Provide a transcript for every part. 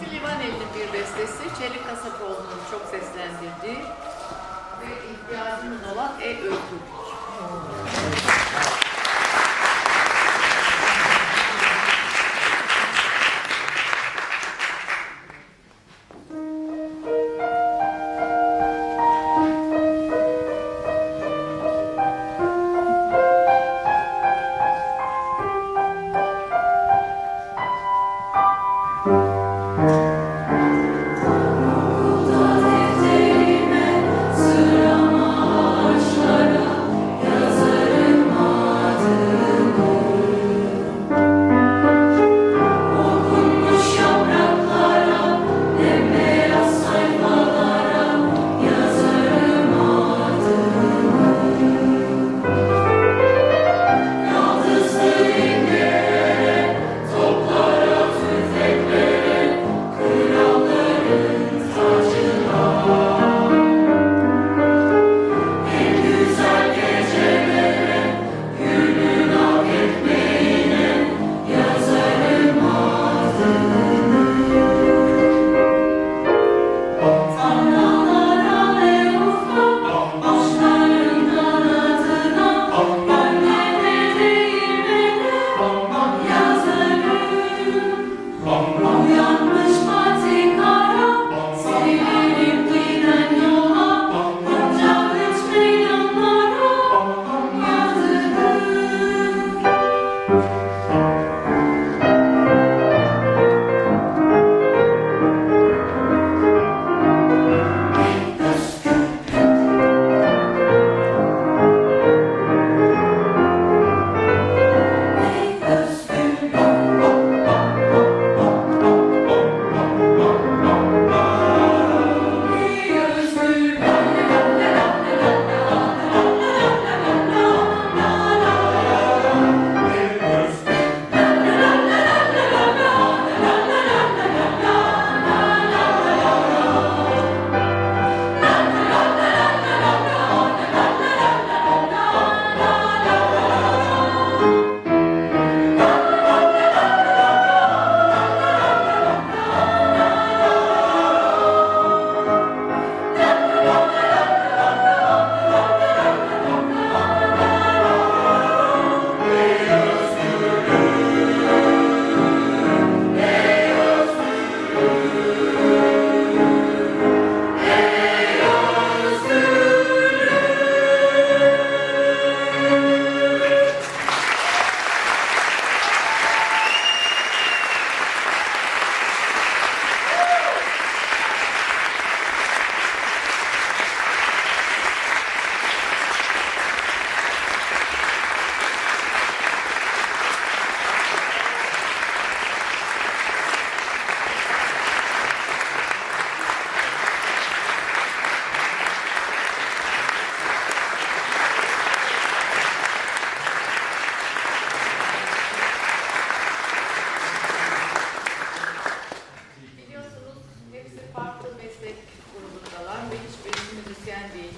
Lütfi Livaneli'nin bir bestesi. Çelik Kasapoğlu'nun çok seslendirdiği ve ihtiyacımız olan E müzisyen değil.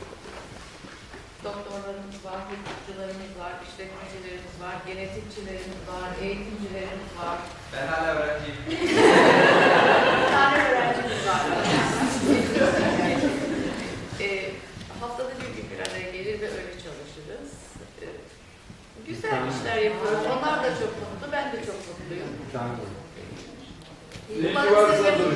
Doktorlarımız var, hukukçularımız var, işletmecilerimiz var, genetikçilerimiz var, eğitimcilerimiz var. Ben hala öğrenciyim. Bir tane öğrencimiz var. e, haftada bir gün bir araya gelir ve öyle çalışırız. E, güzel işler yapıyoruz. Onlar da çok mutlu, ben de çok mutluyum. Umarım siz de mutlu.